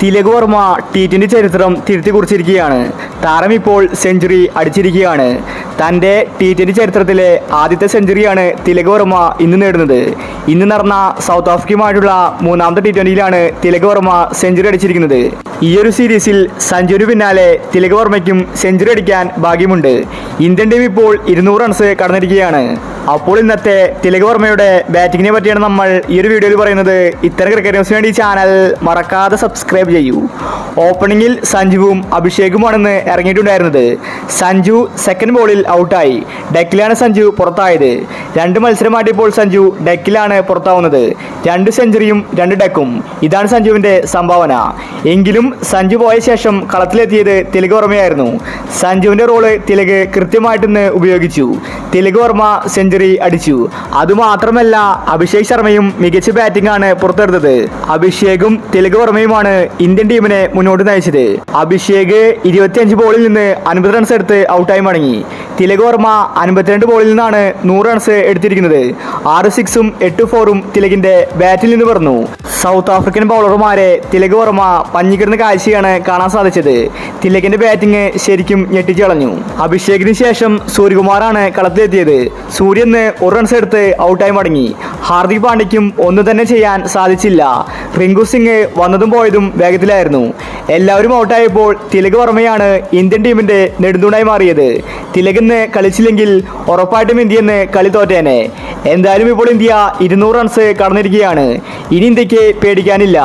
Tilak Varma T twenty ചരിത്രം തിരുത്തി കുറിച്ചിരിക്കുകയാണ് താരം ഇപ്പോൾ സെഞ്ചുറി അടിച്ചിരിക്കുകയാണ്. തന്റെ ടി ട്വന്റി ചരിത്രത്തിലെ ആദ്യത്തെ സെഞ്ചുറിയാണ് തിലക് വർമ്മ ഇന്ന് നേടുന്നത്. ഇന്ന് നടന്ന സൗത്ത് ആഫ്രിക്കയുമായിട്ടുള്ള മൂന്നാമത്തെ ടി ട്വന്റിയിലാണ് തിലക് വർമ്മ സെഞ്ചുറി അടിച്ചിരിക്കുന്നത്. ഈയൊരു സീരീസിൽ സഞ്ജുവിന് പിന്നാലെ തിലക് വർമ്മയ്ക്കും സെഞ്ചുറി അടിക്കാൻ ഭാഗ്യമുണ്ട്. ഇന്ത്യൻ ടീം ഇപ്പോൾ ഇരുന്നൂറ് റൺസ് കടന്നിരിക്കുകയാണ്. അപ്പോൾ ഇന്നത്തെ തിലക് വർമ്മയുടെ ബാറ്റിങ്ങിനെ പറ്റിയാണ് നമ്മൾ ഈ ഒരു വീഡിയോയിൽ പറയുന്നത്. ഇത്തരം ക്രിക്കറ്റ് ന്യൂസിന് വേണ്ടി ചാനൽ മറക്കാതെ സബ്സ്ക്രൈബ് ചെയ്യൂ. ഓപ്പണിംഗിൽ സഞ്ജുവും അഭിഷേകുമാണെന്ന് ഇറങ്ങിയിട്ടുണ്ടായിരുന്നത്. സഞ്ജു സെക്കൻഡ് ബോളിൽ ഔട്ടായി ഡെക്കിലാണ് സഞ്ജു പുറത്തായത്. രണ്ട് മത്സരമായിട്ടിപ്പോൾ സഞ്ജു ഡെക്കിലാണ് പുറത്താവുന്നത്. രണ്ട് സെഞ്ചുറിയും രണ്ട് ഡെക്കും ഇതാണ് സഞ്ജുവിന്റെ സംഭാവന. എങ്കിലും സഞ്ജു പോയ ശേഷം കളത്തിലെത്തിയത് തിലക് വർമ്മയായിരുന്നു. സഞ്ജുവിന്റെ റോൾ തിലക് കൃത്യമായിട്ടിന്ന് ഉപയോഗിച്ചു. തിലക് വർമ്മ സെഞ്ചുറി അടിച്ചു. അതുമാത്രമല്ല അഭിഷേക് ശർമ്മയും മികച്ച ബാറ്റിംഗ് ആണ് പുറത്തെടുത്തത്. അഭിഷേകും തിലക് വർമ്മയുമാണ് ഇന്ത്യൻ ടീമിനെ മുന്നോട്ട് നയിച്ചത്. അഭിഷേക് ഇരുപത്തിയഞ്ച് ബോളിൽ നിന്ന് അൻപത് റൺസ് എടുത്ത് ഔട്ടായി മടങ്ങി. തിലക് വർമ്മ അൻപത്തിരണ്ട് ബോളിൽ നിന്നാണ് നൂറ് റൺസ് എടുത്തിരിക്കുന്നത്. ആറ് സിക്സും എട്ട് ഫോറും തിലകിന്റെ ബാറ്റിൽ നിന്ന് പറഞ്ഞു സൗത്ത് ആഫ്രിക്കൻ ബൗളർമാരെ തിലക് വർമ്മ പഞ്ഞിക്കിടുന്ന കാഴ്ചയാണ് കാണാൻ സാധിച്ചത്. തിലകിന്റെ ബാറ്റിംഗ് ശരിക്കും ഞെട്ടിച്ചു കളഞ്ഞു അഭിഷേകിന് ശേഷം സൂര്യകുമാറാണ് കളത്തിലെത്തിയത്. സൂര്യന്ന് ഒരു റൺസ് എടുത്ത് ഔട്ടായി മടങ്ങി. ഹാർദിക് പാണ്ഡ്യയ്ക്കും ഒന്നും തന്നെ ചെയ്യാൻ സാധിച്ചില്ല. റിങ്കു സിംഗ് വന്നതും പോയതും വേഗത്തിലായിരുന്നു. എല്ലാവരും ഔട്ടായപ്പോൾ തിലക് വർമ്മയാണ് ഇന്ത്യൻ ടീമിന്റെ നെടുന്തൂണായി മാറിയത്. തിലകിന്ന് കളിച്ചില്ലെങ്കിൽ ഉറപ്പായിട്ടും ഇന്ത്യന്ന് കളി തോറ്റേനെ. എന്തായാലും ഇപ്പോൾ ഇന്ത്യ ഇരുന്നൂറ് റൺസ് കടന്നിരിക്കുകയാണ്. ഇനി ഇന്ത്യയ്ക്ക് പേടിക്കാനില്ല.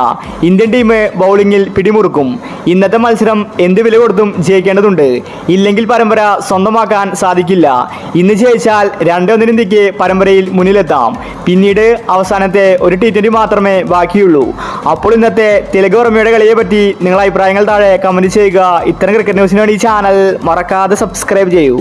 ഇന്ത്യൻ ടീം ബൗളിങ്ങിൽ പിടിമുറുക്കും. ഇന്നത്തെ മത്സരം എന്ത് വില കൊടുത്തും ജയിക്കേണ്ടതുണ്ട്. ഇല്ലെങ്കിൽ പരമ്പര സ്വന്തമാക്കാൻ സാധിക്കില്ല. ഇന്ന് ജയിച്ചാൽ രണ്ടൊന്നിന് ഇന്ത്യയ്ക്ക് പരമ്പരയിൽ മുന്നിലെത്താം. പിന്നീട് അവസാനത്തെ ഒരു ടി ട്വന്റി മാത്രമേ ബാക്കിയുള്ളൂ. അപ്പോൾ ഇന്നത്തെ തിലക് വർമ്മയുടെ കളിയെ പറ്റി നിങ്ങളുടെ അഭിപ്രായങ്ങൾ താഴെ കമന്റ് ചെയ്യുക. ഇത്തരം ക്രിക്കറ്റ് ന്യൂസിന് വേണ്ടി ഈ ചാനൽ മറക്കാതെ സബ്സ്ക്രൈബ് ചെയ്യൂ.